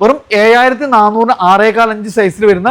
വെറും ഏഴായിരത്തി നാനൂറിന് ആറേകാൽ അഞ്ച് സൈസിൽ വരുന്ന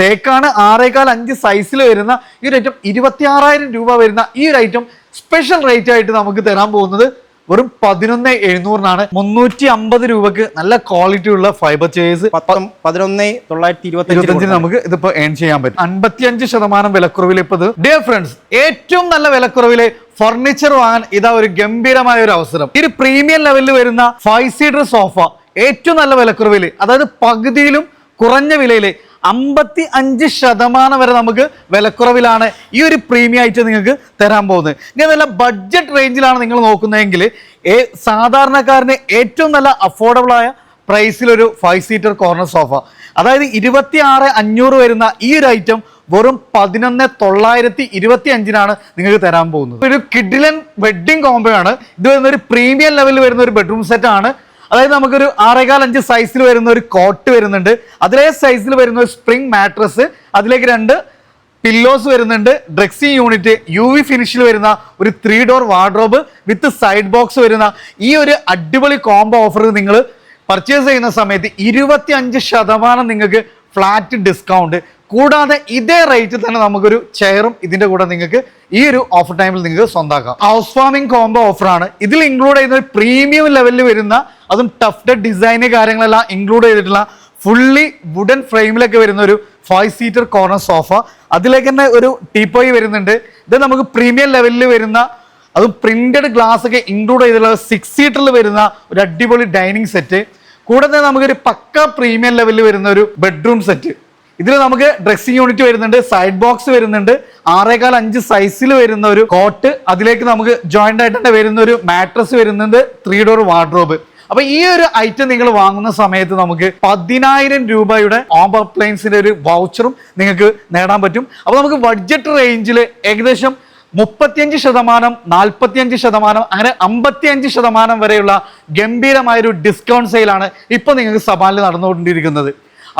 തേക്കാണ് ആറേകാൽ അഞ്ച് സൈസിൽ വരുന്ന ഈ ഒരു ഐറ്റം ഇരുപത്തി ആറായിരം രൂപ വരുന്ന ഈ ഒരു ഐറ്റം സ്പെഷ്യൽ റേറ്റ് ആയിട്ട് നമുക്ക് തരാൻ പോകുന്നത് വെറും പതിനൊന്ന് എഴുന്നൂറിനാണ്. മുന്നൂറ്റി അമ്പത് രൂപക്ക് നല്ല ക്വാളിറ്റി ഉള്ള ഫൈബർ പത്തും പതിനൊന്ന് തൊള്ളായിരത്തി ഇരുപത്തി നമുക്ക് ഇതിപ്പോ ഏൺ ചെയ്യാൻ പറ്റും. അൻപത്തിയഞ്ച് ശതമാനം വിലക്കുറവിൽ ഇപ്പൊ ഇത്. ഡിയർ ഫ്രണ്ട്സ് ഏറ്റവും നല്ല വിലക്കുറവിൽ ഫർണിച്ചർ വാങ്ങാൻ ഇതാ ഒരു ഗംഭീരമായ ഒരു അവസരം. ഈ ഒരു പ്രീമിയം ലെവലിൽ വരുന്ന ഫൈവ് സീറ്റർ സോഫ ഏറ്റവും നല്ല വിലക്കുറവിൽ അതായത് പകുതിയിലും കുറഞ്ഞ വിലയിൽ അമ്പത്തി അഞ്ച് ശതമാനം വരെ നമുക്ക് വിലക്കുറവിലാണ് ഈ ഒരു പ്രീമിയം ആയിട്ട് നിങ്ങൾക്ക് തരാൻ പോകുന്നത്. ഇനി നല്ല ബഡ്ജറ്റ് റേഞ്ചിലാണ് നിങ്ങൾ നോക്കുന്നതെങ്കിൽ ഏ സാധാരണക്കാരന് ഏറ്റവും നല്ല അഫോർഡബിളായ പ്രൈസിലൊരു ഫൈവ് സീറ്റർ കോർണർ സോഫ അതായത് ഇരുപത്തി ആറ് അഞ്ഞൂറ് വരുന്ന ഈ ഒരു ഐറ്റം വെറും പതിനൊന്ന് തൊള്ളായിരത്തി ഇരുപത്തി അഞ്ചിനാണ് നിങ്ങൾക്ക് തരാൻ പോകുന്നത്. ഒരു കിഡിലൻ വെഡിങ് കോംബോ ആണ്. ഇത് വരുന്ന ഒരു പ്രീമിയം ലെവലിൽ വരുന്ന ഒരു ബെഡ്റൂം സെറ്റ് ആണ്. അതായത് നമുക്കൊരു ആറേകാൽ അഞ്ച് സൈസിൽ വരുന്ന ഒരു കോട്ട് വരുന്നുണ്ട്. അതിലേ സൈസിൽ വരുന്ന ഒരു സ്പ്രിംഗ് മാട്രസ് അതിലേക്ക് രണ്ട് പില്ലോസ് വരുന്നുണ്ട്. ഡ്രക്സിങ് യൂണിറ്റ് യു വി ഫിനിഷിൽ വരുന്ന ഒരു three door wardrobe with side box വരുന്ന ഈ ഒരു അടിപൊളി കോംബോ ഓഫർ നിങ്ങൾ പർച്ചേസ് ചെയ്യുന്ന സമയത്ത് ഇരുപത്തി അഞ്ച് ശതമാനം നിങ്ങൾക്ക് ഫ്ലാറ്റ് ഡിസ്കൗണ്ട് കൂടാതെ ഇതേ റേറ്റിൽ തന്നെ നമുക്കൊരു ചെയറും ഇതിന്റെ കൂടെ നിങ്ങൾക്ക് ഈ ഒരു ഓഫർ ടൈമിൽ നിങ്ങൾക്ക് സ്വന്തമാക്കാം ഹൗസ് ഫാമിംഗ് കോംബോ ഓഫറാണ് ഇതിൽ ഇൻക്ലൂഡ് ചെയ്യുന്ന ഒരു പ്രീമിയം ലെവലിൽ വരുന്ന അതും ടഫ് ഡിസൈന് കാര്യങ്ങളെല്ലാം ഇൻക്ലൂഡ് ചെയ്തിട്ടുള്ള ഫുള്ളി വുഡൻ ഫ്രെയിമിലൊക്കെ വരുന്ന ഒരു ഫൈവ് സീറ്റർ കോർണർ സോഫ അതിലേക്ക് തന്നെ ഒരു ടീപ്പോയി വരുന്നുണ്ട്. ഇത് നമുക്ക് പ്രീമിയം ലെവലിൽ വരുന്ന അതും പ്രിന്റഡ് ഗ്ലാസ് ഒക്കെ ഇൻക്ലൂഡ് ചെയ്തിട്ടുള്ള സിക്സ് സീറ്ററിൽ വരുന്ന ഒരു അടിപൊളി ഡൈനിങ് സെറ്റ് കൂടെ തന്നെ നമുക്കൊരു പക്ക പ്രീമിയം ലെവലിൽ വരുന്ന ഒരു ബെഡ്റൂം സെറ്റ് ഇതിൽ നമുക്ക് ഡ്രസ്സിംഗ് യൂണിറ്റ് വരുന്നുണ്ട് സൈഡ് ബോക്സ് വരുന്നുണ്ട് ആറേകാൽ അഞ്ച് സൈസിൽ വരുന്ന ഒരു കോട്ട് അതിലേക്ക് നമുക്ക് ജോയിന്റ് ആയിട്ട് തന്നെ വരുന്ന ഒരു മാട്രസ് വരുന്നുണ്ട് ത്രീ ഡോർ വാർഡ്രോബ് അപ്പൊ ഈ ഒരു ഐറ്റം നിങ്ങൾ വാങ്ങുന്ന സമയത്ത് നമുക്ക് പതിനായിരം രൂപയുടെ ഓംബർ പ്ലെയിൻസിന്റെ ഒരു വൗച്ചറും നിങ്ങൾക്ക് നേടാൻ പറ്റും. അപ്പൊ നമുക്ക് ബഡ്ജറ്റ് റേഞ്ചിൽ ഏകദേശം മുപ്പത്തിയഞ്ച് ശതമാനം നാൽപ്പത്തിയഞ്ച് ശതമാനം അങ്ങനെ അമ്പത്തിയഞ്ച് ശതമാനം വരെയുള്ള ഗംഭീരമായ ഒരു ഡിസ്കൗണ്ട് സെയിലാണ് ഇപ്പൊ നിങ്ങൾക്ക് സവാലിൽ നടന്നുകൊണ്ടിരിക്കുന്നത്.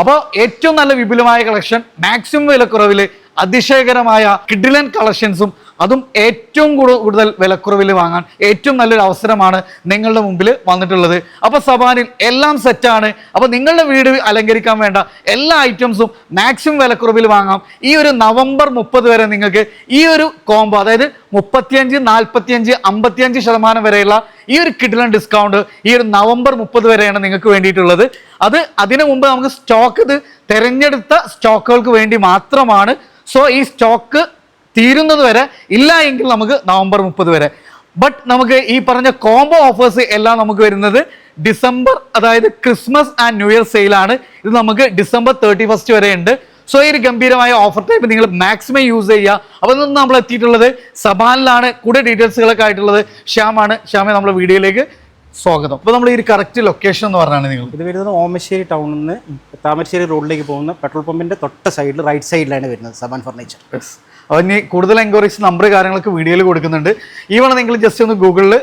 അപ്പോൾ ഏറ്റവും നല്ല വിപുലമായ കളക്ഷൻ മാക്സിമം വിലക്കുറവിൽ അതിശയകരമായ കിഡിലൻ കളക്ഷൻസും അതും ഏറ്റവും കൂടുതൽ വിലക്കുറവിൽ വാങ്ങാൻ ഏറ്റവും നല്ലൊരു അവസരമാണ് നിങ്ങളുടെ മുമ്പിൽ വന്നിട്ടുള്ളത്. അപ്പോൾ സബാനിൽ എല്ലാം സെറ്റാണ് അപ്പോൾ നിങ്ങളുടെ വീട് അലങ്കരിക്കാൻ വേണ്ട എല്ലാ ഐറ്റംസും മാക്സിമം വിലക്കുറവിൽ വാങ്ങാം. ഈ ഒരു നവംബർ മുപ്പത് വരെ നിങ്ങൾക്ക് ഈ ഒരു കോംബോ അതായത് മുപ്പത്തിയഞ്ച് നാൽപ്പത്തിയഞ്ച് അമ്പത്തിയഞ്ച് ശതമാനം വരെയുള്ള ഈ ഒരു കിഡിലൻ ഡിസ്കൗണ്ട് ഈ ഒരു നവംബർ മുപ്പത് വരെയാണ് നിങ്ങൾക്ക് വേണ്ടിയിട്ടുള്ളത്. അത് അതിനു മുമ്പ് നമുക്ക് സ്റ്റോക്ക് ഇത് തിരഞ്ഞെടുത്ത സ്റ്റോക്കുകൾക്ക് വേണ്ടി മാത്രമാണ്. സോ ഈ സ്റ്റോക്ക് തീരുന്നത് വരെ ഇല്ല എങ്കിൽ നമുക്ക് നവംബർ മുപ്പത് വരെ. ബട്ട് നമുക്ക് ഈ പറഞ്ഞ കോംബോ ഓഫേഴ്സ് എല്ലാം നമുക്ക് വരുന്നത് ഡിസംബർ അതായത് ക്രിസ്മസ് ആൻഡ് ന്യൂ ഇയർ സെയിലാണ് ഇത് നമുക്ക് ഡിസംബർ തേർട്ടി ഫസ്റ്റ് വരെ ഉണ്ട്. സോ ഈ ഒരു ഗംഭീരമായ ഓഫർ ടൈപ്പ് നിങ്ങൾ മാക്സിമം യൂസ് ചെയ്യുക. അപ്പോൾ ഇന്ന് നമ്മൾ എത്തിയിട്ടുള്ളത് സബാനിലാണ്. കൂടെ ഡീറ്റെയിൽസുകളൊക്കെ ആയിട്ടുള്ളത് ശ്യാമാണ്. ശ്യാമെ നമ്മുടെ വീഡിയോയിലേക്ക് സ്വാഗതം. അപ്പോൾ നമ്മൾ ഈ ഒരു കറക്റ്റ് ലൊക്കേഷൻ എന്ന് പറഞ്ഞാണ് നിങ്ങൾ. ഇത് വരുന്നത് ഓമശ്ശേരി ടൗണിൽ നിന്ന് താമരശ്ശേരി റോഡിലേക്ക് പോകുന്ന പെട്രോൾ പമ്പിന്റെ തൊട്ട സൈഡിൽ റൈറ്റ് സൈഡിലാണ് വരുന്നത് സബാൻ ഫർണിച്ചർ അപ്പോൾ ഇനി കൂടുതൽ എൻക്വയറീസ് നമ്പർ കാര്യങ്ങളൊക്കെ വീഡിയോയിൽ കൊടുക്കുന്നുണ്ട്. ഈ വേണം നിങ്ങൾ ജസ്റ്റ് ഒന്ന് ഗൂഗിളിൽ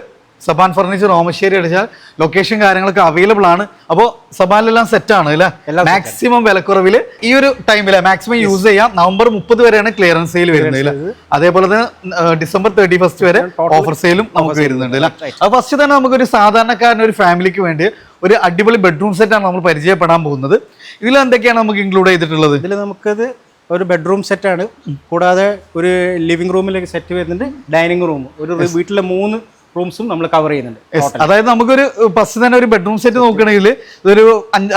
സബാൻ ഫർണിച്ചർ ഓമശ്ശേരി അടിച്ചാൽ ലൊക്കേഷൻ കാര്യങ്ങളൊക്കെ അവൈലബിൾ ആണ്. അപ്പോൾ സബാനിലെല്ലാം സെറ്റ് ആണ് അല്ലേ. മാക്സിമം വിലക്കുറവിൽ ഈ ഒരു ടൈമിൽ മാക്സിമം യൂസ് ചെയ്യാം. നവംബർ മുപ്പത് വരെയാണ് ക്ലിയറൻസ് സെയിൽ വരുന്നത് അതേപോലെ തന്നെ ഡിസംബർ തേർട്ടി ഫസ്റ്റ് വരെ ഓഫർ സെയിലും നമുക്ക് വരുന്നുണ്ട് അല്ലേ. അപ്പോൾ ഫസ്റ്റ് തന്നെ നമുക്കൊരു സാധാരണക്കാരൻ ഒരു ഫാമിലിക്ക് വേണ്ടി ഒരു അടിപൊളി ബെഡ്റൂം സെറ്റാണ് നമ്മൾ പരിചയപ്പെടാൻ പോകുന്നത്. ഇതിൽ എന്തൊക്കെയാണ് നമുക്ക് ഇൻക്ലൂഡ് ചെയ്തിട്ടുള്ളത്? ഇതിൽ നമുക്കത് ഒരു ബെഡ്റൂം സെറ്റാണ് കൂടാതെ ഒരു ലിവിംഗ് റൂമിലേക്ക് സെറ്റ് വരുന്നുണ്ട് ഡൈനിങ് റൂം ഒരു വീട്ടിലെ മൂന്ന് റൂംസും നമ്മൾ കവർ ചെയ്യുന്നുണ്ട്. അതായത് നമുക്കൊരു ഫസ്റ്റ് തന്നെ ഒരു ബെഡ്റൂം സെറ്റ് നോക്കുകയാണെങ്കിൽ ഇതൊരു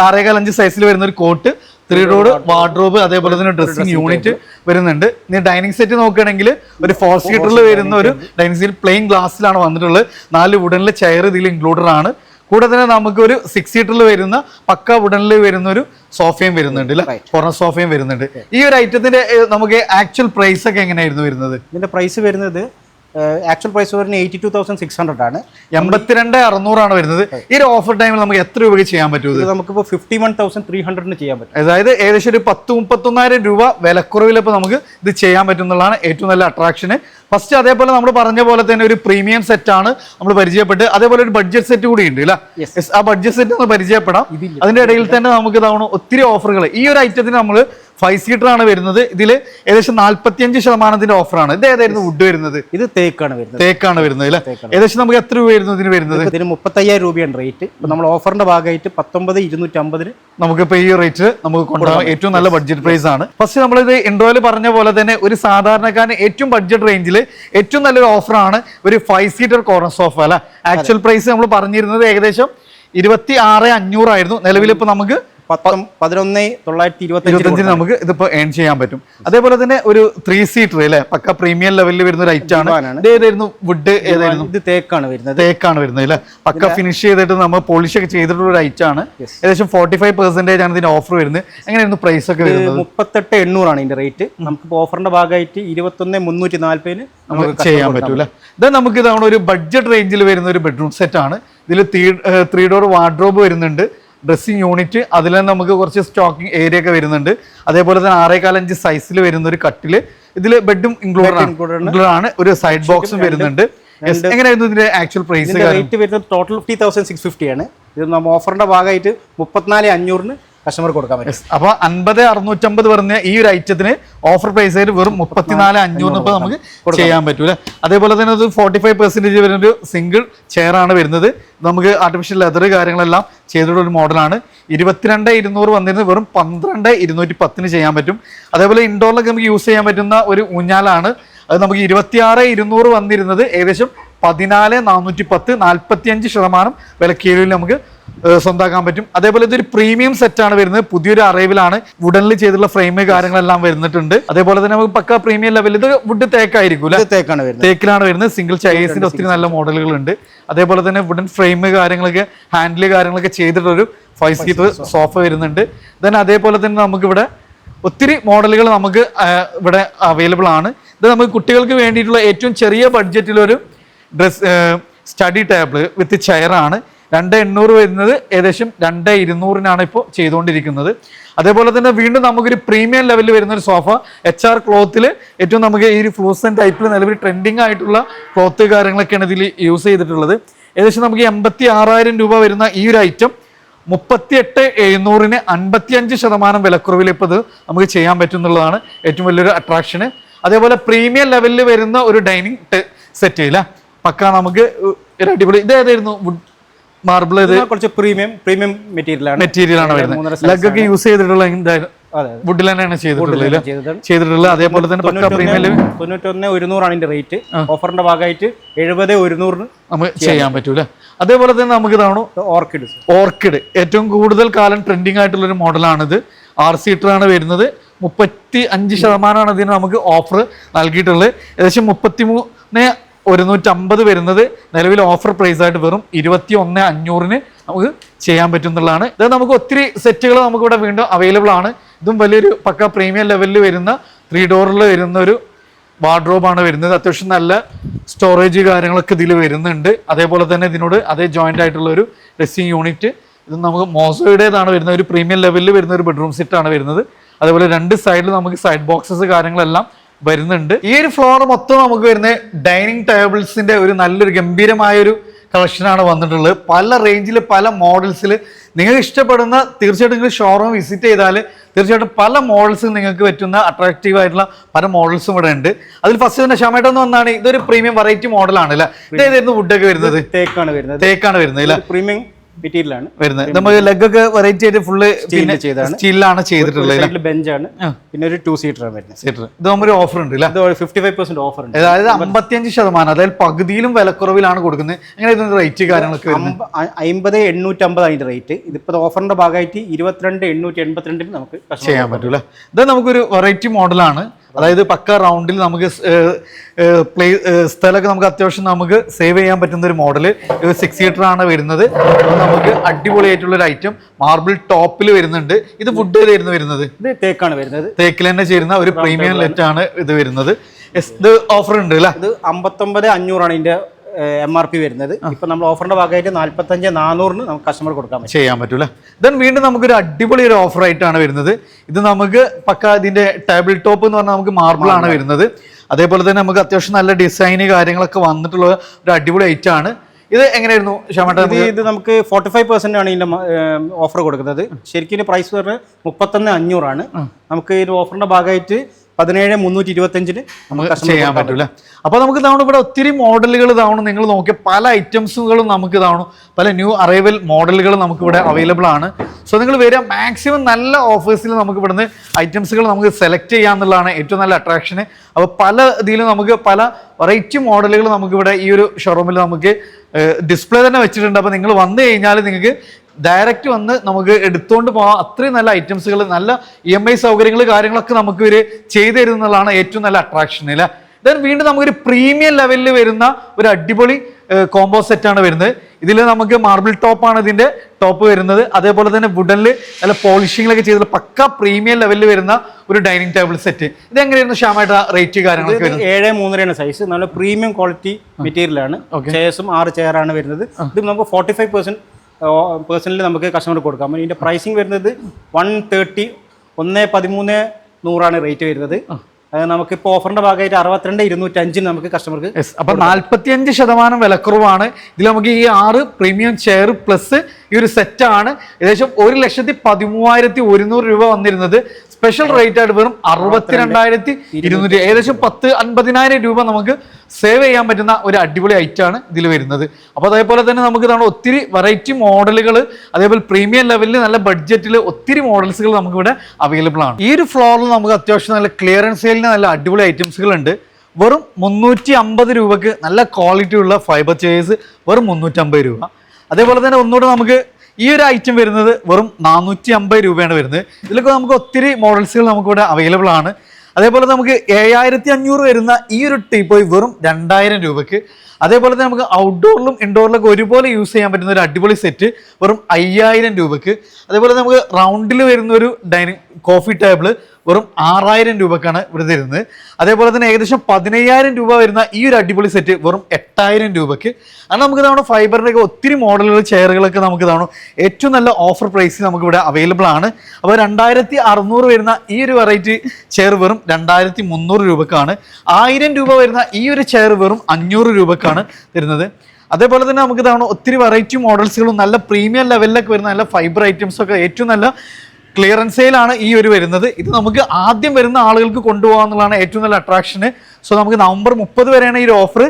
ആറേകാൽ അഞ്ച് സൈസിൽ വരുന്ന ഒരു കോട്ട് ത്രീ ഡോർ വാർഡ്രോബ് അതേപോലെ തന്നെ ഡ്രസ്സിംഗ് യൂണിറ്റ് വരുന്നുണ്ട്. ഇനി ഡൈനിങ് സെറ്റ് നോക്കുകയാണെങ്കിൽ ഒരു ഫോർ സീറ്ററിൽ വരുന്ന ഒരു ഡൈനിങ് സെറ്റ് പ്ലെയിൻ ഗ്ലാസ്സിലാണ് വന്നിട്ടുള്ളത്. നാല് വുഡനിലെ ചെയർ ഇതിൽ ഇൻക്ലൂഡഡ് ആണ്. കൂടെ തന്നെ നമുക്ക് ഒരു സിക്സ് സീറ്ററിൽ വരുന്ന പക്ക ഉടനിൽ വരുന്ന ഒരു സോഫയും വരുന്നുണ്ട്. കോർണർ സോഫയും വരുന്നുണ്ട്. ഈ ഒരു ഐറ്റത്തിന്റെ നമുക്ക് ആക്ച്വൽ പ്രൈസ് ഒക്കെ എങ്ങനെയായിരുന്നു വരുന്നത്? ഇതിന്റെ പ്രൈസ് വരുന്നത് ആക്ച്വൽ പ്രൈസ് വരുന്നത് eighty two thousand six hundred ആണ്. എൺപത്തിരണ്ട് അറുന്നൂറാണ് വരുന്നത്. ഈ ഒരു ഓഫർ ടൈമിൽ നമുക്ക് എത്ര രൂപയ്ക്ക് ചെയ്യാൻ പറ്റും ഇത്? നമുക്കിപ്പോൾ ഫിഫ്റ്റി വൺ തൗസൻഡ് ത്രീ ഹൺഡ്രഡിന് ചെയ്യാൻ പറ്റും. അതായത് ഏകദേശം ഒരു പത്ത് മുപ്പത്തൊന്നായിരം രൂപ വിലക്കുറവിൽ ഇപ്പോൾ നമുക്ക് ഇത് ചെയ്യാൻ പറ്റും എന്നുള്ളതാണ് ഏറ്റവും നല്ല അട്രാക്ഷന് ഫസ്റ്റ് അതേപോലെ നമ്മൾ പറഞ്ഞ പോലെ തന്നെ ഒരു പ്രീമിയം സെറ്റ് ആണ് നമ്മൾ പരിചയപ്പെട്ട്. അതേപോലെ ഒരു ബഡ്ജറ്റ് സെറ്റ് കൂടി ഉണ്ട് അല്ലേ? ആ ബഡ്ജറ്റ് സെറ്റ് ഒന്ന് പരിചയപ്പെടാം. അതിന്റെ ഇടയിൽ തന്നെ നമുക്ക് ഇതാവണം ഒത്തിരി ഓഫറുകൾ ഈ ഒരു ഐറ്റത്തിന് നമ്മൾ ഫൈവ് സീറ്റർ ആണ് വരുന്നത്. ഇതിൽ ഏകദേശം നാല്പത്തിയഞ്ച് ശതമാനത്തിന്റെ ഓഫറാണ് ഇത് ഏതായിരുന്നു? വുഡ് വരുന്നത്. ഇത് തേക്കാണ് വരുന്നത്. തേക്കാണ് വരുന്നത് അല്ലേ? ഏകദേശം നമുക്ക് എത്ര രൂപ വരുന്നു ഇതിന് വരുന്നത്? ഇതിന് മുപ്പത്തയ്യായിരം രൂപയാണ് റേറ്റ് നമ്മൾ ഓഫറിന്റെ ഭാഗമായിട്ട് പത്തൊമ്പത് ഇരുന്നൂറ്റി അമ്പതിന് നമുക്കിപ്പോ ഈ റേറ്റ് നമുക്ക് കൊണ്ടുപോകാം. ഏറ്റവും നല്ല ബഡ്ജറ്റ് പ്രൈസ് ആണ്. ഫസ്റ്റ് നമ്മളിത് ഇൻട്രോയിൽ പറഞ്ഞ പോലെ തന്നെ ഒരു സാധാരണക്കാരന് ഏറ്റവും ബഡ്ജറ്റ് റേഞ്ചിൽ ഏറ്റവും നല്ലൊരു ഓഫറാണ് ഒരു ഫൈവ് സീറ്റർ കോർണർ സോഫ അല്ല? ആക്ച്വൽ പ്രൈസ് നമ്മൾ പറഞ്ഞിരുന്നത് ഏകദേശം ഇരുപത്തി ആറ് അഞ്ഞൂറായിരുന്നു. നിലവിൽ ഇപ്പൊ നമുക്ക് പതിനൊന്ന് തൊള്ളായിരത്തി ഇരുപത്തി നമുക്ക് ഇതിപ്പോ ഏൺ ചെയ്യാൻ പറ്റും. അതേപോലെ തന്നെ ഒരു ത്രീ സീറ്റർ അല്ലെ? പക്ക പ്രീമിയം ലെവലിൽ വരുന്ന ഒരു ഐറ്റം ആണ്. ഏതായിരുന്നു? വുഡ് ഏതായിരുന്നു? ഇത് തേക്കാണ് വരുന്നത്. തേക്കാണ് വരുന്നത് അല്ലെ? പക്ക ഫിനിഷ് ചെയ്തിട്ട് നമ്മൾ പോളിഷ് ഒക്കെ ചെയ്തിട്ടുള്ള ഒരു ഐറ്റം ആണ്. ഏകദേശം ഫോർട്ടി ഫൈവ് പെർസെന്റേജ് ആണ് ഇതിന്റെ ഓഫർ വരുന്നത്. എങ്ങനെയായിരുന്നു പ്രൈസ് ഒക്കെ വരുന്നത്? മുപ്പത്തെട്ട് എണ്ണൂറാണ് ഇതിന്റെ റേറ്റ് നമുക്ക് ഓഫറിന്റെ ഭാഗമായിട്ട് ഇരുപത്തൊന്ന് മുന്നൂറ്റി നാല്പതിന് നമുക്ക് ചെയ്യാൻ പറ്റൂല ഇത് നമുക്ക് ഇതാണ് ഒരു ബഡ്ജറ്റ് റേഞ്ചിൽ വരുന്ന ഒരു ബെഡ്റൂം സെറ്റ് ആണ്. ഇതിൽ ത്രീ ഡോർ വാർഡ്രോബ് വരുന്നുണ്ട്. ഡ്രസ്സിംഗ് യൂണിറ്റ് അതിൽ തന്നെ നമുക്ക് കുറച്ച് സ്റ്റോക്കിംഗ് ഏരിയ ഒക്കെ വരുന്നുണ്ട്. അതേപോലെ തന്നെ ആറേകാൽ അഞ്ച് സൈസിൽ വരുന്ന ഒരു കട്ടിൽ ഇതിൽ ബെഡും ഇൻക്ലൂഡഡ് included ഇൻക്ലൂഡ് ആണ്. ഒരു സൈഡ് ബോക്സും വരുന്നുണ്ട്. എങ്ങനെയായിരുന്നു ഇതിന്റെ ആക്ച്വൽ പ്രൈസ് റേറ്റ് വരുന്നത് total fifty thousand six fifty ആണ്. ഇത് നമ്മൾ ഓഫറിന്റെ ഭാഗമായിട്ട് മുപ്പത്തിനാല് അഞ്ഞൂറിന് കസ്റ്റമർ കൊടുക്കാൻ പറ്റും. അപ്പൊ അൻപത് അറുന്നൂറ്റമ്പത് പറഞ്ഞ ഈ ഒരു ഐറ്റത്തിന് ഓഫർ പ്രൈസ് വെറും മുപ്പത്തിനാല് അഞ്ഞൂറ് ഇപ്പൊ നമുക്ക് ചെയ്യാൻ പറ്റൂല? അതേപോലെ തന്നെ അത് ഫോർട്ടി ഫൈവ് പെർസെന്റേജ് വരുന്ന ഒരു സിംഗിൾ ചെയർ ആണ് വരുന്നത്. നമുക്ക് ആർട്ടിഫിഷ്യൽ ലെതർ കാര്യങ്ങളെല്ലാം ചെയ്തിട്ടുള്ള ഒരു മോഡലാണ്. ഇരുപത്തിരണ്ട് ഇരുന്നൂറ് വന്നിരുന്നത് വെറും പന്ത്രണ്ട് ഇരുന്നൂറ്റി പത്തിന് ചെയ്യാൻ പറ്റും. അതേപോലെ ഇൻഡോറിലൊക്കെ നമുക്ക് യൂസ് ചെയ്യാൻ പറ്റുന്ന ഒരു ഊഞ്ഞാലാണ്. അത് നമുക്ക് ഇരുപത്തിയാറ് ഇരുന്നൂറ് വന്നിരുന്നത് ഏകദേശം പതിനാല് നാനൂറ്റി പത്ത് നാൽപ്പത്തിയഞ്ച് ശതമാനം വിലക്കീഴിൽ നമുക്ക് ഏഹ് സ്വന്താക്കാൻ പറ്റും. അതേപോലെ ഇതൊരു പ്രീമിയം സെറ്റ് ആണ് വരുന്നത്. പുതിയൊരു അറൈവിലാണ് വുഡനിൽ ചെയ്തിട്ടുള്ള ഫ്രെയിം കാര്യങ്ങളെല്ലാം വരുന്നിട്ടുണ്ട്. അതേപോലെ തന്നെ നമുക്ക് പക്ക പ്രീമിയം ലെവൽ ഇത് വുഡ് തേക്കായിരിക്കും തേക്കാണ് തേക്കിലാണ് വരുന്നത്. സിംഗിൾ ചൈനീസിന്റെ ഒത്തിരി നല്ല മോഡലുകൾ ഉണ്ട് അതേപോലെ തന്നെ വുഡൻ ഫ്രെയിം കാര്യങ്ങളൊക്കെ ഹാൻഡിൽ കാര്യങ്ങളൊക്കെ ചെയ്തിട്ടൊരു ഫൈവ് സീറ്റർ സോഫ വരുന്നുണ്ട്. ദെൻ അതേപോലെ തന്നെ നമുക്കിവിടെ ഒത്തിരി മോഡലുകൾ നമുക്ക് ഇവിടെ അവൈലബിൾ ആണ്. ഇത് നമുക്ക് കുട്ടികൾക്ക് വേണ്ടിയിട്ടുള്ള ഏറ്റവും ചെറിയ ബഡ്ജറ്റിലൊരു ഡ്രസ് സ്റ്റഡി ടേബിൾ വിത്ത് ചെയറാണ് രണ്ട് എണ്ണൂറ് വരുന്നത് ഏകദേശം രണ്ട് ഇരുന്നൂറിനാണ് ഇപ്പോൾ ചെയ്തുകൊണ്ടിരിക്കുന്നത്. അതേപോലെ തന്നെ വീണ്ടും നമുക്കൊരു പ്രീമിയം ലെവലിൽ വരുന്ന ഒരു സോഫ എച്ച് ആർ ക്ലോത്തിൽ ഏറ്റവും നമുക്ക് ഈ ഒരു ഫ്ലൂസൻ ടൈപ്പിൽ നിലവിൽ ട്രെൻഡിങ് ആയിട്ടുള്ള ക്ലോത്ത് കാര്യങ്ങളൊക്കെയാണ് ഇതിൽ യൂസ് ചെയ്തിട്ടുള്ളത്. ഏകദേശം നമുക്ക് എൺപത്തി ആറായിരം രൂപ വരുന്ന ഈ ഒരു ഐറ്റം മുപ്പത്തിയെട്ട് എഴുന്നൂറിന് അൻപത്തിയഞ്ച് ശതമാനം വിലക്കുറവിൽ ഇപ്പോൾ ഇത് നമുക്ക് ചെയ്യാൻ പറ്റും എന്നുള്ളതാണ് ഏറ്റവും വലിയൊരു അട്രാക്ഷന് അതേപോലെ പ്രീമിയം ലെവലിൽ വരുന്ന ഒരു ഡൈനിങ് സെറ്റ് ഇല്ല പക്ക നമുക്ക് ഒരു അടിപൊളി ഇതേതായിരുന്നു വുഡ് മാർബിൾ ഇത് കുറച്ച് പ്രീമിയം പ്രീമിയം മെറ്റീരിയൽ ആണ്. മെറ്റീരിയൽ ആണ് വരുന്നത്. ലഗ് ഒക്കെ യൂസ് ചെയ്തിട്ടുള്ള എന്തായാലും വുഡിൽ തന്നെയാണ് ചെയ്തിട്ടുള്ളത്? ചെയ്തിട്ടുള്ളത്. അതേപോലെ തന്നെ പക്ക പ്രീമിയം തൊണ്ണൂറ്റൊന്ന് ഒരുന്നൂറാണ് ഇതിന്റെ റേറ്റ് ഓഫറിന്റെ ഭാഗമായിട്ട് എഴുപത് ഒരുന്നൂറിന് നമുക്ക് ചെയ്യാൻ പറ്റൂല അതേപോലെ തന്നെ നമുക്ക് ഇതാണോ ഓർക്കിഡ് ഓർക്കിഡ് ഏറ്റവും കൂടുതൽ കാലം ട്രെൻഡിങ് ആയിട്ടുള്ള ഒരു മോഡലാണിത് ആർ സീറ്റർ ആണ് വരുന്നത്. മുപ്പത്തി അഞ്ച് ശതമാനമാണ് ഇതിന് നമുക്ക് ഓഫർ നൽകിയിട്ടുള്ളത്. ഏകദേശം മുപ്പത്തി മൂന്ന് ഒരുന്നൂറ്റമ്പത് വരുന്നത് നിലവിൽ ഓഫർ പ്രൈസ് ആയിട്ട് വെറും ഇരുപത്തി ഒന്ന് അഞ്ഞൂറിന് നമുക്ക് ചെയ്യാൻ പറ്റും എന്നുള്ളതാണ്. ഇത് നമുക്ക് ഒത്തിരി സെറ്റുകൾ നമുക്ക് ഇവിടെ വീണ്ടും അവൈലബിൾ ആണ്. ഇതും വലിയൊരു പക്ക പ്രീമിയം ലെവലിൽ വരുന്ന ത്രീ ഡോറിൽ വരുന്ന ഒരു വാർഡ്രോബാണ് വരുന്നത്. അത്യാവശ്യം നല്ല സ്റ്റോറേജ് കാര്യങ്ങളൊക്കെ ഇതിൽ വരുന്നുണ്ട്. അതേപോലെ തന്നെ ഇതിനോട് അതേ ജോയിന്റ് ആയിട്ടുള്ള ഒരു ഡ്രസ്സിങ് യൂണിറ്റ് ഇത് നമുക്ക് മോസോയുടേതാണ് വരുന്നത് ഒരു പ്രീമിയം ലെവലിൽ വരുന്ന ഒരു ബെഡ്റൂം സെറ്റാണ് വരുന്നത്. അതേപോലെ രണ്ട് സൈഡിൽ നമുക്ക് സൈഡ് ബോക്സസ് കാര്യങ്ങളെല്ലാം വരുന്നുണ്ട്. ഈ ഒരു ഫ്ലോർ മൊത്തം നമുക്ക് വരുന്ന ഡൈനിങ് ടേബിൾസിന്റെ ഒരു നല്ലൊരു ഗംഭീരമായ ഒരു കളക്ഷനാണ് വന്നിട്ടുള്ളത്. പല റേഞ്ചിൽ പല മോഡൽസിൽ നിങ്ങൾക്ക് ഇഷ്ടപ്പെടുന്ന തീർച്ചയായിട്ടും നിങ്ങൾ ഷോറൂം വിസിറ്റ് ചെയ്താൽ തീർച്ചയായിട്ടും പല മോഡൽസും നിങ്ങൾക്ക് പറ്റുന്ന അട്രാക്റ്റീവ് ആയിട്ടുള്ള പല മോഡൽസും ഇവിടെ ഉണ്ട്. അതിൽ ഫസ്റ്റ് തന്നെ ഷമേട്ട എന്ന് വന്നാണ്. ഇതൊരു പ്രീമിയം വെറൈറ്റി മോഡലാണ് അല്ലേ? ഇതേതായിരുന്നു വുഡൊക്കെ വരുന്നത്? തേക്കാണ് വരുന്നത്. തേക്കാണ് വരുന്നത് അല്ലേ? പ്രീമിയം മെറ്റീരിയൽ ആണ് വരുന്നത് നമ്മൾ ലെഗ് ഒക്കെ വെറൈറ്റി ആയിട്ട് ഫുള്ള്. സ്റ്റീലിലാണ് ചെയ്തിട്ടുള്ളത് ബെഞ്ചാണ് പിന്നെ ഒരു ടു സീറ്റർ ആണ് വരുന്നത്. സീറ്റർ ഇത് നമ്മൾ ഓഫർ ഉണ്ട് ഫിഫ്റ്റി ഫൈവ് പെർസെന്റ് ഓഫർ ഉണ്ട്. അതായത് അമ്പത്തിയഞ്ച് ശതമാനം അതായത് പകുതിയിലും വിലക്കുറവിലാണ് കൊടുക്കുന്നത്. അങ്ങനെ ഇതിന്റെ റേറ്റ് കാര്യങ്ങളൊക്കെ അമ്പത് എണ്ണൂറ്റി അമ്പത് അതിന്റെ റേറ്റ് ഇതിപ്പോ ഓഫറിന്റെ ഭാഗമായിട്ട് ഇരുപത്തിരണ്ട് എണ്ണൂറ്റി എൺപത്തിരണ്ടിന് നമുക്ക് ചെയ്യാൻ പറ്റൂല? ഇത് നമുക്കൊരു വെറൈറ്റി മോഡലാണ് അതായത് പക്ക റൗണ്ടിൽ നമുക്ക് പ്ലേ സ്ഥലമൊക്കെ നമുക്ക് അത്യാവശ്യം നമുക്ക് സേവ് ചെയ്യാൻ പറ്റുന്ന ഒരു മോഡൽ സിക്സ് സീറ്റർ ആണ് വരുന്നത്. നമുക്ക് അടിപൊളിയായിട്ടുള്ള ഒരു ഐറ്റം മാർബിൾ ടോപ്പിൽ വരുന്നുണ്ട്. ഇത് വുഡ് ഏതായിരുന്നു വരുന്നത്? ഇത് തേക്കാണ് വരുന്നത്. തേക്കിൽ തന്നെ ചേരുന്ന ഒരു പ്രീമിയം ലെറ്റ് ആണ്. ഇത് വരുന്നത്. ഇത് ഓഫർ ഉണ്ട് അല്ലേ? ഇത് അമ്പത്തൊമ്പത് അഞ്ഞൂറാണ് ഇതിന്റെ എം ആർ പി വരുന്നത്. ഇപ്പൊ നമ്മൾ ഓഫറിന്റെ ഭാഗമായിട്ട് നാല്പത്തഞ്ച് നാനൂറിന് നമുക്ക് കസ്റ്റമർ കൊടുക്കാൻ പറ്റും. ചെയ്യാൻ പറ്റൂല ദെൻ വീണ്ടും നമുക്ക് ഒരു അടിപൊളി ഒരു ഓഫർ ആയിട്ടാണ് വരുന്നത്. ഇത് നമുക്ക് പക്ക ഇതിന്റെ ടേബിൾ ടോപ്പ് എന്ന് പറഞ്ഞാൽ നമുക്ക് മാർബിൾ ആണ് വരുന്നത്. അതേപോലെ തന്നെ നമുക്ക് അത്യാവശ്യം നല്ല ഡിസൈന് കാര്യങ്ങളൊക്കെ വന്നിട്ടുള്ള ഒരു അടിപൊളി ഐറ്റം ആണ്. ഇത് എങ്ങനെയായിരുന്നു ക്ഷമട്ട ഇത് നമുക്ക് ഫോർട്ടി ഫൈവ് പെർസെന്റ് ആണ് ഇതിന്റെ ഓഫർ കൊടുക്കുന്നത്. ശരിക്കും പ്രൈസ് പറഞ്ഞാൽ മുപ്പത്തൊന്ന് അഞ്ഞൂറാണ് നമുക്ക് ഈ ഓഫറിന്റെ ഭാഗമായിട്ട് പതിനേഴ് മുന്നൂറ്റി ഇരുപത്തഞ്ചിന് നമുക്ക് ചെയ്യാൻ പറ്റൂല അപ്പോൾ നമുക്ക് തവണ ഇവിടെ ഒത്തിരി മോഡലുകൾ തവണ നിങ്ങൾ നോക്കിയ പല ഐറ്റംസുകളും നമുക്ക് തവണ പല ന്യൂ അറൈവൽ മോഡലുകൾ നമുക്ക് ഇവിടെ അവൈലബിൾ ആണ്. സോ നിങ്ങൾ വരിക മാക്സിമം നല്ല ഓഫേഴ്സിൽ നമുക്ക് ഇവിടുന്ന് ഐറ്റംസുകൾ നമുക്ക് സെലക്ട് ചെയ്യാന്നുള്ളതാണ് ഏറ്റവും നല്ല അട്രാക്ഷന് അപ്പോൾ പല ഇതിലും നമുക്ക് പല വെറൈറ്റി മോഡലുകൾ നമുക്ക് ഇവിടെ ഈ ഒരു ഷോറൂമിൽ നമുക്ക് ഡിസ്പ്ലേ തന്നെ വെച്ചിട്ടുണ്ട്. അപ്പോൾ നിങ്ങൾ വന്നു കഴിഞ്ഞാൽ നിങ്ങൾക്ക് ഡയറക്റ്റ് വന്ന് നമുക്ക് എടുത്തുകൊണ്ട് പോകാം അത്രയും നല്ല ഐറ്റംസുകൾ നല്ല ഇ എം ഐ സൗകര്യങ്ങൾ കാര്യങ്ങളൊക്കെ നമുക്ക് ഇവർ ചെയ്തു തരുന്നതാണ് ഏറ്റവും നല്ല അട്രാക്ഷൻ അല്ലേ? ദെൻ വീണ്ടും നമുക്കൊരു പ്രീമിയം ലെവലിൽ വരുന്ന ഒരു അടിപൊളി കോംബോ സെറ്റ് ആണ് വരുന്നത്. ഇതിൽ നമുക്ക് മാർബിൾ ടോപ്പാണ് ഇതിന്റെ ഇതിന്റെ ടോപ്പ് വരുന്നത്. അതേപോലെ തന്നെ വുഡനിൽ നല്ല പോളിഷിങ്ങിലൊക്കെ ചെയ്ത പക്ക പ്രീമിയം ലെവലിൽ വരുന്ന ഒരു ഡൈനിങ് ടേബിൾ സെറ്റ് ഇത് എങ്ങനെയായിരുന്നു ശ്യാമായിട്ട് റേറ്റ് കാര്യങ്ങളൊക്കെ ഏഴ് മൂന്നരയാണ് സൈസ് നല്ല പ്രീമിയം ക്വാളിറ്റി മെറ്റീരിയലാണ് ചെയർസും ആറ് ചെയറാണ് വരുന്നത്. ഇത് നമുക്ക് ഫോർട്ടി ഫൈവ് പെർസെന്റ് പേഴ്സണലി നമുക്ക് കസ്റ്റമർ കൊടുക്കാം. അപ്പോൾ ഇതിന്റെ പ്രൈസിങ് വരുന്നത് വൺ തേർട്ടി ഒന്ന് പതിമൂന്ന് നൂറാണ് റേറ്റ് വരുന്നത്. നമുക്ക് നമുക്കിപ്പോൾ ഓഫറിന്റെ ഭാഗമായിട്ട് അറുപത്തിരണ്ട് ഇരുന്നൂറ്റഞ്ചിന് നമുക്ക് കസ്റ്റമർക്ക് അപ്പോൾ അപ്പൊ നാല്പത്തിയഞ്ച് ശതമാനം വിലക്കുറവാണ്. ഇതിൽ നമുക്ക് ഈ ആറ് പ്രീമിയം ചെയർ പ്ലസ് ഈ ഒരു സെറ്റാണ് ആണ്. ഏകദേശം ഒരു ലക്ഷത്തി പതിമൂവായിരത്തി ഒരുന്നൂറ് രൂപ വന്നിരുന്നത്. സ്പെഷ്യൽ റേറ്റ് ആയിട്ട് വെറും അറുപത്തിരണ്ടായിരത്തി ഇരുന്നൂറ്റി ഏകദേശം പത്ത് അൻപതിനായിരം രൂപ നമുക്ക് സേവ് ചെയ്യാൻ പറ്റുന്ന ഒരു അടിപൊളി ഐറ്റം ആണ് ഇതിൽ വരുന്നത്. അപ്പോൾ അതേപോലെ തന്നെ നമുക്ക് ഇതാണ് ഒത്തിരി വെറൈറ്റി മോഡലുകൾ അതേപോലെ പ്രീമിയം ലെവലിൽ നല്ല ബഡ്ജറ്റിൽ ഒത്തിരി മോഡൽസുകൾ നമുക്ക് ഇവിടെ അവൈലബിൾ ആണ്. ഈ ഒരു ഫ്ലോറിൽ നമുക്ക് അത്യാവശ്യം നല്ല ക്ലിയറൻസ് സെയിലിന് നല്ല അടിപൊളി ഐറ്റംസുകൾ ഉണ്ട് വെറും മുന്നൂറ്റി അമ്പത് രൂപക്ക് നല്ല ക്വാളിറ്റി ഉള്ള ഫൈബർ ചെയർസ് വെറും മുന്നൂറ്റമ്പത് രൂപ. അതേപോലെ തന്നെ ഒന്നുകൂടെ നമുക്ക് ഈ ഒരു ഐറ്റം വരുന്നത് വെറും നാനൂറ്റി അമ്പത് രൂപയാണ് വരുന്നത്. ഇതിലൊക്കെ നമുക്ക് ഒത്തിരി മോഡൽസുകൾ നമുക്കിവിടെ അവൈലബിൾ ആണ്. അതേപോലെ നമുക്ക് ഏഴായിരത്തി അഞ്ഞൂറ് വരുന്ന ഈ ഒരു ടീപ്പോയി വെറും രണ്ടായിരം രൂപയ്ക്ക്. അതേപോലെ തന്നെ നമുക്ക് ഔട്ട്ഡോറിലും ഇൻഡോറിലൊക്കെ ഒരുപോലെ യൂസ് ചെയ്യാൻ പറ്റുന്ന ഒരു അടിപൊളി സെറ്റ് വെറും അയ്യായിരം രൂപയ്ക്ക്. അതേപോലെ നമുക്ക് റൗണ്ടിൽ വരുന്ന ഒരു ഡൈനിങ് കോഫി ടേബിൾ വെറും ആറായിരം രൂപക്കാണ് ഇവിടെ തരുന്നത്. അതേപോലെ തന്നെ ഏകദേശം പതിനയ്യായിരം രൂപ വരുന്ന ഈ ഒരു അടിപൊളി സെറ്റ് വെറും എട്ടായിരം രൂപയ്ക്ക് അങ്ങനെ നമുക്ക് തവണ ഫൈബറിന്റെയൊക്കെ ഒത്തിരി മോഡലുകൾ ചെയറുകളൊക്കെ നമുക്ക് തവണ ഏറ്റവും നല്ല ഓഫർ പ്രൈസിൽ നമുക്ക് ഇവിടെ അവൈലബിൾ ആണ്. അപ്പോൾ രണ്ടായിരത്തി അറുന്നൂറ് വരുന്ന ഈ ഒരു വെറൈറ്റി ചെയർ വെറും രണ്ടായിരത്തി മുന്നൂറ് രൂപക്കാണ്. ആയിരം രൂപ വരുന്ന ഈ ഒരു ചെയർ വെറും അഞ്ഞൂറ് രൂപക്കാണ് തരുന്നത്. അതേപോലെ തന്നെ നമുക്ക് തവണ ഒത്തിരി വെറൈറ്റി മോഡൽസുകളും നല്ല പ്രീമിയം ലെവലിലൊക്കെ വരുന്ന നല്ല ഫൈബർ ഐറ്റംസൊക്കെ ഏറ്റവും നല്ല ക്ലിയറൻസ് സെയിലാണ് ഈ ഒരു വരുന്നത്. ഇത് നമുക്ക് ആദ്യം വരുന്ന ആളുകൾക്ക് കൊണ്ടുപോകാന്നുള്ളതാണ് ഏറ്റവും നല്ല അട്രാക്ഷന് സോ നമുക്ക് നവംബർ മുപ്പത് വരെയാണ് ഈ ഒരു ഓഫർ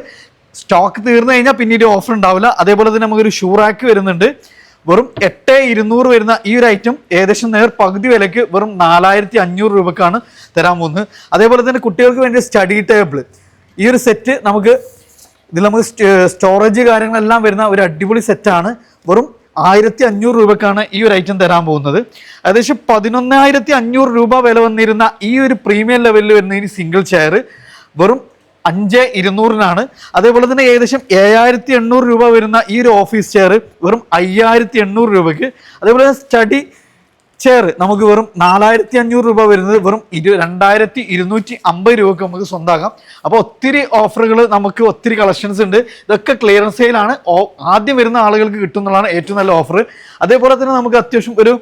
സ്റ്റോക്ക് തീർന്നു കഴിഞ്ഞാൽ പിന്നെ പിന്നീട് ഓഫർ ഉണ്ടാവില്ല. അതേപോലെ തന്നെ നമുക്കൊരു ഷൂറാക്ക് വരുന്നുണ്ട്. വെറും എട്ട് ഇരുന്നൂറ് വരുന്ന ഈ ഒരു ഐറ്റം ഏകദേശം നേർ പകുതി വിലയ്ക്ക് വെറും നാലായിരത്തി അഞ്ഞൂറ് രൂപക്കാണ് തരാൻ പോകുന്നത്. അതേപോലെ തന്നെ കുട്ടികൾക്ക് വേണ്ടി സ്റ്റഡി ടേബിൾ ഈ ഒരു സെറ്റ് നമുക്ക് ഇതിൽ നമുക്ക് സ്റ്റോറേജ് കാര്യങ്ങളെല്ലാം വരുന്ന ഒരു അടിപൊളി സെറ്റാണ് വെറും ആയിരത്തി അഞ്ഞൂറ് രൂപക്കാണ് ഈ ഒരു ഐറ്റം തരാൻ പോകുന്നത്. ഏകദേശം പതിനൊന്നായിരത്തി അഞ്ഞൂറ് രൂപ വില വന്നിരുന്ന ഈ ഒരു പ്രീമിയം ലെവലിൽ വരുന്ന ഈ സിംഗിൾ ചെയർ വെറും അഞ്ച് ഇരുന്നൂറിനാണ്. അതേപോലെ തന്നെ ഏകദേശം ഏഴായിരത്തി എണ്ണൂറ് രൂപ വരുന്ന ഈ ഒരു ഓഫീസ് ചെയർ വെറും അയ്യായിരത്തി എണ്ണൂറ് രൂപയ്ക്ക്. അതേപോലെ സ്റ്റഡി ചെയർ നമുക്ക് വെറും നാലായിരത്തി അഞ്ഞൂറ് രൂപ വരുന്നത് വെറും ഇരു രണ്ടായിരത്തി ഇരുന്നൂറ്റി അമ്പത് രൂപക്ക് നമുക്ക് സ്വന്തമാക്കാം അപ്പോൾ ഒത്തിരി ഓഫറുകൾ നമുക്ക് ഒത്തിരി കളക്ഷൻസ് ഉണ്ട്. ഇതൊക്കെ ക്ലിയറൻസ് സെയിലാണ് ആദ്യം വരുന്ന ആളുകൾക്ക് കിട്ടുന്നതാണ് ഏറ്റവും നല്ല ഓഫർ അതേപോലെ തന്നെ നമുക്ക് അത്യാവശ്യം ഒരു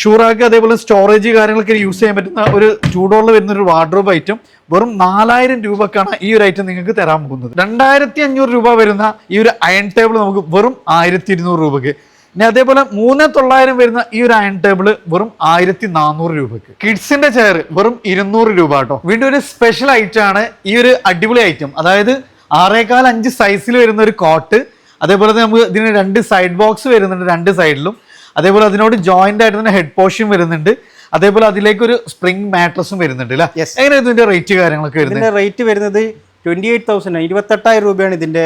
ഷൂറാക്ക് അതേപോലെ സ്റ്റോറേജ് കാര്യങ്ങളൊക്കെ യൂസ് ചെയ്യാൻ പറ്റുന്ന ഒരു ചൂടോളിൽ വരുന്ന ഒരു വാർഡ്രോബ് ഐറ്റം വെറും നാലായിരം രൂപക്കാണ് ഈ ഒരു ഐറ്റം നിങ്ങൾക്ക് തരാൻ പോകുന്നത്. രണ്ടായിരത്തി അഞ്ഞൂറ് രൂപ വരുന്ന ഈ ഒരു അയൺ ടേബിൾ നമുക്ക് വെറും ആയിരത്തി ഇരുന്നൂറ് രൂപയ്ക്ക്. ഇനി അതേപോലെ മൂന്ന് തൊള്ളായിരം വരുന്ന ഈ ഒരു അയൺ ടേബിൾ വെറും ആയിരത്തി നാനൂറ് രൂപക്ക് കിഡ്സിന്റെ ചെയർ വെറും ഇരുന്നൂറ് രൂപ കേട്ടോ. വീണ്ടും ഒരു സ്പെഷ്യൽ ഐറ്റം ആണ് ഈ ഒരു അടിപൊളി ഐറ്റം അതായത് ആറേകാൽ അഞ്ച് സൈസിൽ വരുന്ന ഒരു കോട്ട് അതേപോലെ തന്നെ നമുക്ക് ഇതിന് രണ്ട് സൈഡ് ബോക്സ് വരുന്നുണ്ട് രണ്ട് സൈഡിലും അതേപോലെ അതിനോട് ജോയിന്റ് ആയിട്ട് തന്നെ ഹെഡ് പോർഷൻ വരുന്നുണ്ട്. അതേപോലെ അതിലേക്ക് ഒരു സ്പ്രിംഗ് മാട്രസും വരുന്നുണ്ട് അല്ലേ എങ്ങനെയാണ് എങ്ങനെ ഇതിന്റെ റേറ്റ് കാര്യങ്ങളൊക്കെ വരുന്നത്? റേറ്റ് വരുന്നത് ട്വന്റി എയ്റ്റ് തൗസൻഡ് ഇരുപത്തെട്ടായിരം രൂപയാണ് ഇതിന്റെ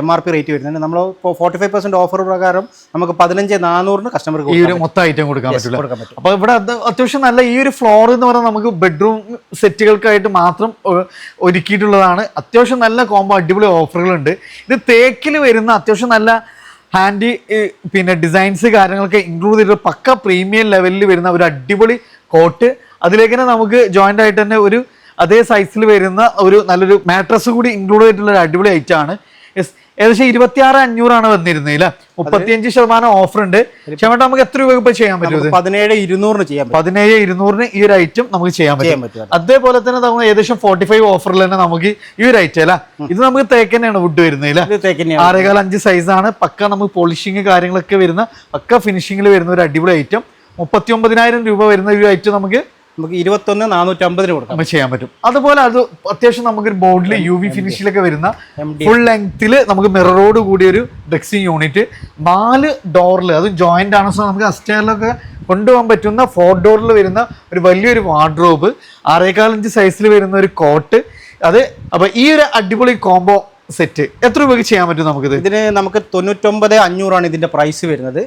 എം ആർ പി റേറ്റ് വരുന്നത്. നമ്മൾ ഇപ്പോൾ ഫോർട്ടി ഫൈവ് പെർസെന്റ് ഓഫർ പ്രകാരം നമുക്ക് പതിനഞ്ച് നാനൂറിന് കസ്റ്റമർക്ക് ഈ ഒരു മൊത്തം ഐറ്റം കൊടുക്കാൻ പറ്റും. അപ്പോൾ ഇവിടെ അത് അത്യാവശ്യം നല്ല ഈ ഒരു ഫ്ലോർ എന്ന് പറഞ്ഞാൽ നമുക്ക് ബെഡ്റൂം സെറ്റുകൾക്കായിട്ട് മാത്രം ഒരുക്കിയിട്ടുള്ളതാണ്. അത്യാവശ്യം നല്ല കോംബോ അടിപൊളി ഓഫറുകളുണ്ട് ഇത് തേക്കിൽ വരുന്ന അത്യാവശ്യം നല്ല ഹാൻഡി പിന്നെ ഡിസൈൻസ് കാര്യങ്ങളൊക്കെ ഇൻക്ലൂഡ് ചെയ്തിട്ട് പക്ക പ്രീമിയം ലെവലിൽ വരുന്ന ഒരു അടിപൊളി കോട്ട് അതിലേക്ക് തന്നെ നമുക്ക് ജോയിന്റ് ആയിട്ട് തന്നെ ഒരു അതേ സൈസിൽ വരുന്ന ഒരു നല്ലൊരു മാട്രസ് കൂടി ഇൻക്ലൂഡ് ചെയ്തിട്ടുള്ള ഒരു അടിപൊളി ഐറ്റം ആണ്. ഏകദേശം ഇരുപത്തി ആറ് അഞ്ഞൂറാണ് വന്നിരുന്നത് അല്ലേ? മുപ്പത്തിയഞ്ച് ശതമാനം ഓഫർ ഉണ്ട്. ചേട്ടാ നമുക്ക് എത്ര രൂപ ഇപ്പൊ ചെയ്യാൻ പറ്റും? പതിനേഴ് ഇരുന്നൂറിന് ചെയ്യാം പതിനേഴ് ഇരുന്നൂറിന് ഈ ഒരു ഐറ്റം നമുക്ക് ചെയ്യാൻ പറ്റും. അതേപോലെ തന്നെ നമുക്ക് ഏകദേശം ഫോർട്ടി ഫൈവ് ഓഫറിൽ തന്നെ നമുക്ക് ഈ ഒരു ഐറ്റം അല്ല? ഇത് നമുക്ക് തേക്കന്നെയാണ് വുഡ് വരുന്നത് ആറേകാൽ അഞ്ച് സൈസാണ് പക്ക നമുക്ക് പോളിഷിങ് കാര്യങ്ങളൊക്കെ വരുന്ന പക്ക ഫിനിഷിങ്ങിൽ വരുന്ന ഒരു അടിപൊളി ഐറ്റം മുപ്പത്തി ഒമ്പതിനായിരം രൂപ വരുന്ന ഒരു ഐറ്റം നമുക്ക് നമുക്ക് ഇരുപത്തൊന്ന് നാനൂറ്റി അമ്പതിന് കൊടുക്കാം ചെയ്യാൻ പറ്റും. അതുപോലെ അത് അത്യാവശ്യം നമുക്ക് ബോർഡിൽ യു വി ഫിനിഷിലൊക്കെ വരുന്ന ഫുൾ ലെങ്ത്തിൽ നമുക്ക് മിററോട് കൂടിയ ഒരു ഡ്രസ്സിങ് യൂണിറ്റ് നാല് ഡോറിൽ അത് ജോയിന്റ് ആണ്. സോ നമുക്ക് അസ്റ്റേറിലൊക്കെ കൊണ്ടുപോകാൻ പറ്റുന്ന ഫോർ ഡോറിൽ വരുന്ന ഒരു വലിയൊരു വാർഡ്രോബ് ആറേകാലഞ്ച് സൈസിൽ വരുന്ന ഒരു കോട്ട് അത് അപ്പോൾ ഈ ഒരു അടിപൊളി കോംബോ സെറ്റ് എത്ര രൂപയ്ക്ക് ചെയ്യാൻ പറ്റും നമുക്കിത്? ഇതിന് നമുക്ക് തൊണ്ണൂറ്റൊമ്പത് അഞ്ഞൂറാണ് ഇതിന്റെ പ്രൈസ് വരുന്നത്.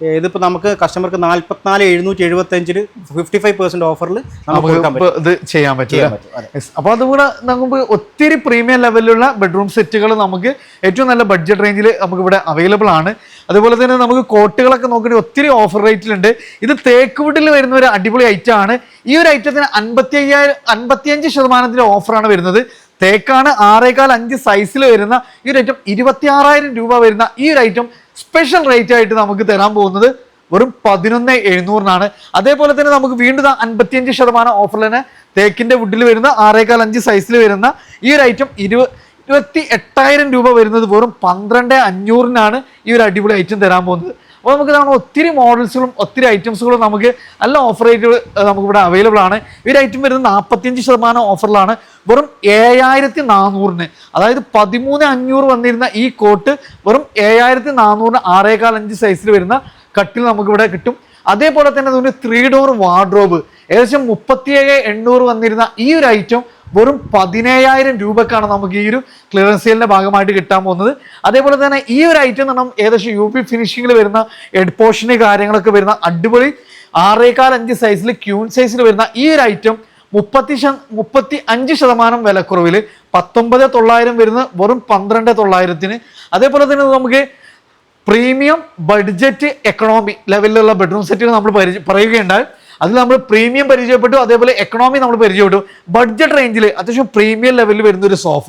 ഏ, ഇതിപ്പോ നമുക്ക് കസ്റ്റമർക്ക് നാല്പത്തിനാല് എഴുന്നൂറ്റി എഴുപത്തി അഞ്ചിന് ഫിഫ്റ്റി ഫൈവ് പെർസെന്റ് ഓഫറിൽ നമുക്ക് ഇത് ചെയ്യാൻ പറ്റും അപ്പോൾ അതുകൂടെ നമുക്ക് ഒത്തിരി പ്രീമിയം ലെവലിലുള്ള ബെഡ്റൂം സെറ്റുകൾ നമുക്ക് ഏറ്റവും നല്ല ബഡ്ജറ്റ് റേഞ്ചിൽ നമുക്ക് ഇവിടെ അവൈലബിൾ ആണ്. അതുപോലെ തന്നെ നമുക്ക് കോട്ടുകളൊക്കെ നോക്കിയിട്ട് ഒത്തിരി ഓഫർ റേറ്റിലുണ്ട് ഇത് തേക്ക് വുഡിൽ വരുന്ന ഒരു അടിപൊളി ഐറ്റം ആണ്. ഈ ഒരു ഐറ്റത്തിന് അൻപത്തി അയ്യായിരം അൻപത്തിയഞ്ച് ശതമാനത്തിന്റെ ഓഫറാണ് വരുന്നത്. തേക്കാണ് ആറേകാൽ അഞ്ച് സൈസിൽ വരുന്ന ഈ ഒരു ഐറ്റം ഇരുപത്തി ആറായിരം രൂപ വരുന്ന ഈ ഒരു ഐറ്റം സ്പെഷ്യൽ റേറ്റ് ആയിട്ട് നമുക്ക് തരാൻ പോകുന്നത് വെറും പതിനൊന്ന് എഴുന്നൂറിനാണ്. അതേപോലെ തന്നെ നമുക്ക് വീണ്ടും അൻപത്തിയഞ്ച് ശതമാനം ഓഫറിൽ തന്നെ തേക്കിന്റെ വുഡിൽ വരുന്ന ആറേകാൽ അഞ്ച് സൈസിൽ വരുന്ന ഈ ഒരു ഐറ്റം ഇരുപ ഇരുപത്തി എട്ടായിരം രൂപ വരുന്നത് വെറും പന്ത്രണ്ട് അഞ്ഞൂറിനാണ് ഈ ഒരു അടിപൊളി ഐറ്റം തരാൻ പോകുന്നത്. അപ്പോൾ നമുക്ക് ഇതാണ് ഒത്തിരി മോഡൽസുകളും ഒത്തിരി ഐറ്റംസുകളും നമുക്ക് നല്ല ഓഫർ റേറ്റ് നമുക്ക് ഇവിടെ അവൈലബിൾ ആണ്. ഈ ഒരു ഐറ്റം വരുന്നത് നാൽപ്പത്തിയഞ്ച് ശതമാനം ഓഫറിലാണ് വെറും ഏഴായിരത്തി നാനൂറിന് അതായത് പതിമൂന്ന് അഞ്ഞൂറ് വന്നിരുന്ന ഈ കോട്ട് വെറും ഏഴായിരത്തി നാനൂറിന് ആറേകാൽ അഞ്ച് സൈസിൽ വരുന്ന കട്ടിൽ നമുക്കിവിടെ കിട്ടും. അതേപോലെ തന്നെ അതിന് ത്രീ ഡോർ വാർഡ്രോബ് ഏകദേശം മുപ്പത്തിയേഴ് എണ്ണൂറ് വന്നിരുന്ന ഈ ഒരു ഐറ്റം വെറും പതിനേഴായിരം രൂപക്കാണ് നമുക്ക് ഈ ഒരു ക്ലിയറൻസ് സെയിലിന്റെ ഭാഗമായിട്ട് കിട്ടാൻ പോകുന്നത്. അതേപോലെ തന്നെ ഈ ഒരു ഐറ്റം എന്ന് പറഞ്ഞാൽ ഏകദേശം യു പി ഫിനിഷിംഗിൽ വരുന്ന ഹെഡ് പോർഷന് കാര്യങ്ങളൊക്കെ വരുന്ന അടിപൊളി ആറേക്കാൽ അഞ്ച് സൈസിൽ ക്യൂൺ സൈസിൽ വരുന്ന ഈ ഒരു ഐറ്റം മുപ്പത്തി മുപ്പത്തി അഞ്ച് ശതമാനം വിലക്കുറവിൽ പത്തൊമ്പത് തൊള്ളായിരം വരുന്ന വെറും പന്ത്രണ്ട് തൊള്ളായിരത്തിന്. അതേപോലെ തന്നെ നമുക്ക് പ്രീമിയം ബഡ്ജറ്റ് എക്കണോമി ലെവലിലുള്ള ബെഡ്റൂം സെറ്റുകൾ നമ്മൾ പറയുകയുണ്ടായി. അതിൽ നമ്മൾ പ്രീമിയം പരിചയപ്പെട്ടു അതേപോലെ എക്കണോമി നമ്മൾ പരിചയപ്പെട്ടു. ബഡ്ജറ്റ് റേഞ്ചിൽ അത്യാവശ്യം പ്രീമിയം ലെവലിൽ വരുന്ന ഒരു സോഫ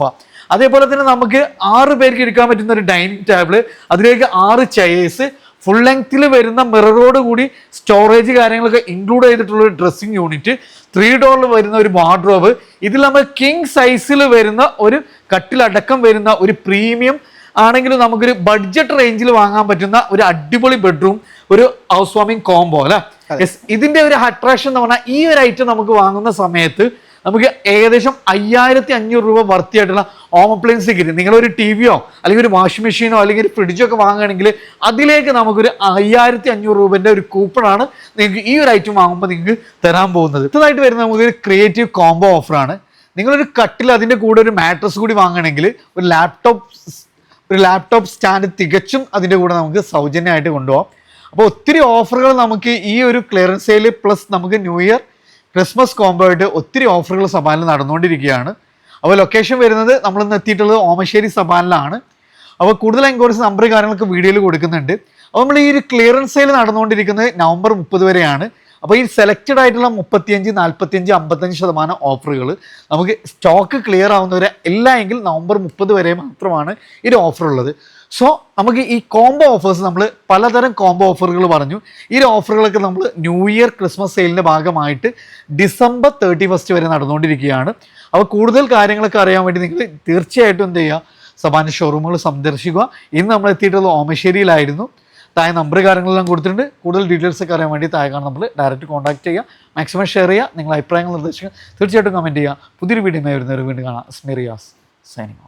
അതേപോലെ തന്നെ നമുക്ക് ആറ് പേർക്ക് ഇരിക്കാൻ പറ്റുന്ന ഒരു ഡൈനിങ് ടേബിൾ അതിലേക്ക് ആറ് ചെയേഴ്സ് ഫുൾ ലെങ്ത്തിൽ വരുന്ന മിററോട് കൂടി സ്റ്റോറേജ് കാര്യങ്ങളൊക്കെ ഇൻക്ലൂഡ് ചെയ്തിട്ടുള്ള ഒരു ഡ്രസ്സിങ് യൂണിറ്റ് ത്രീ ഡോറിൽ വരുന്ന ഒരു വാർഡ്രോബ് ഇതിൽ നമ്മൾ കിങ് സൈസിൽ വരുന്ന ഒരു കട്ടിലടക്കം വരുന്ന ഒരു പ്രീമിയം ആണെങ്കിലും നമുക്കൊരു ബഡ്ജറ്റ് റേഞ്ചിൽ വാങ്ങാൻ പറ്റുന്ന ഒരു അടിപൊളി ബെഡ്റൂം ഒരു ഹൗസ് വാമിംഗ് കോംബോ അല്ലെ? ഇതിന്റെ ഒരു അട്രാക്ഷൻ എന്ന് പറഞ്ഞാൽ ഈ ഒരു ഐറ്റം നമുക്ക് വാങ്ങുന്ന സമയത്ത് നമുക്ക് ഏകദേശം അയ്യായിരത്തി അഞ്ഞൂറ് രൂപ വർത്തിയായിട്ടുള്ള ഹോം അപ്ലയൻസ് കിട്ടും. നിങ്ങളൊരു ടി വിയോ അല്ലെങ്കിൽ ഒരു വാഷിംഗ് മെഷീനോ അല്ലെങ്കിൽ ഒരു ഫ്രിഡ്ജോ ഒക്കെ വാങ്ങുകയാണെങ്കിൽ അതിലേക്ക് നമുക്കൊരു അയ്യായിരത്തി അഞ്ഞൂറ് രൂപന്റെ ഒരു കൂപ്പണാണ് നിങ്ങൾക്ക് ഈ ഒരു ഐറ്റം വാങ്ങുമ്പോൾ നിങ്ങൾക്ക് തരാൻ പോകുന്നത്. ഇതായിട്ട് വരുന്ന നമുക്കൊരു ക്രിയേറ്റീവ് കോംബോ ഓഫറാണ് നിങ്ങളൊരു കട്ടിൽ അതിന്റെ കൂടെ ഒരു മാട്രസ് കൂടി വാങ്ങണമെങ്കിൽ ഒരു ലാപ്ടോപ്പ് ഒരു ലാപ്ടോപ്പ് സ്റ്റാൻഡ് തികച്ചും അതിന്റെ കൂടെ നമുക്ക് സൗജന്യമായിട്ട് കൊണ്ടുപോകാം. അപ്പോൾ ഒത്തിരി ഓഫറുകൾ നമുക്ക് ഈ ഒരു ക്ലിയറൻസ് സെയിൽ പ്ലസ് നമുക്ക് ന്യൂ ഇയർ ക്രിസ്മസ് കോംബോ ആയിട്ട് ഒത്തിരി ഓഫറുകൾ സബാനിൽ നടന്നുകൊണ്ടിരിക്കുകയാണ്. അപ്പോൾ ലൊക്കേഷൻ വരുന്നത് നമ്മൾ ഇന്ന് എത്തിയിട്ടുള്ളത് ഓമശ്ശേരി സബാനിലാണ് അപ്പോൾ കൂടുതൽ എൻക്വയറീസ് നമ്പർ കാര്യങ്ങളൊക്കെ വീഡിയോയിൽ കൊടുക്കുന്നുണ്ട്. അപ്പോൾ നമ്മൾ ഈ ഒരു ക്ലിയറൻസ് സെയിൽ നടന്നുകൊണ്ടിരിക്കുന്നത് നവംബർ മുപ്പത് വരെയാണ്. അപ്പോൾ ഈ സെലക്റ്റഡ് ആയിട്ടുള്ള മുപ്പത്തിയഞ്ച് നാൽപ്പത്തിയഞ്ച് അമ്പത്തഞ്ച് ശതമാനം ഓഫറുകൾ നമുക്ക് സ്റ്റോക്ക് ക്ലിയർ ആവുന്നവരെ എല്ലാ എങ്കിൽ നവംബർ മുപ്പത് വരെ മാത്രമാണ് ഈ ഒരു ഓഫർ ഉള്ളത്. സോ നമുക്ക് ഈ കോംബോ ഓഫേഴ്സ് നമ്മൾ പലതരം കോംബോ ഓഫറുകൾ പറഞ്ഞു. ഈ ഓഫറുകളൊക്കെ നമ്മൾ ന്യൂ ഇയർ ക്രിസ്മസ് സെയിലിന്റെ ഭാഗമായിട്ട് ഡിസംബർ തേർട്ടി ഫസ്റ്റ് വരെ നടന്നുകൊണ്ടിരിക്കുകയാണ്. അപ്പോൾ കൂടുതൽ കാര്യങ്ങളൊക്കെ അറിയാൻ വേണ്ടി നിങ്ങൾ തീർച്ചയായിട്ടും എന്ത് ചെയ്യുക? സബാന ഷോറൂമുകൾ സന്ദർശിക്കുക ഇന്ന് നമ്മൾ എത്തിയിട്ടുള്ളത് ഓമശ്ശേരിയിലായിരുന്നു. താഴെ നമ്പർ കാര്യങ്ങളെല്ലാം കൊടുത്തിട്ടുണ്ട്. കൂടുതൽ ഡീറ്റെയിൽസ് ഒക്കെ അറിയാൻ വേണ്ടി താഴെ കാണാൻ നമ്മൾ ഡയറക്റ്റ് കോൺടാക്ട് ചെയ്യുക. മാക്സിമം ഷെയർ ചെയ്യുക. നിങ്ങളുടെ അഭിപ്രായങ്ങൾ നിർദ്ദേശിക്കുക. തീർച്ചയായിട്ടും കമന്റ് ചെയ്യുക. പുതിയൊരു വീഡിയോ വരുന്നവർ വീണ്ടും കാണാം. സ്മിറിയാസ് സൈനിങ്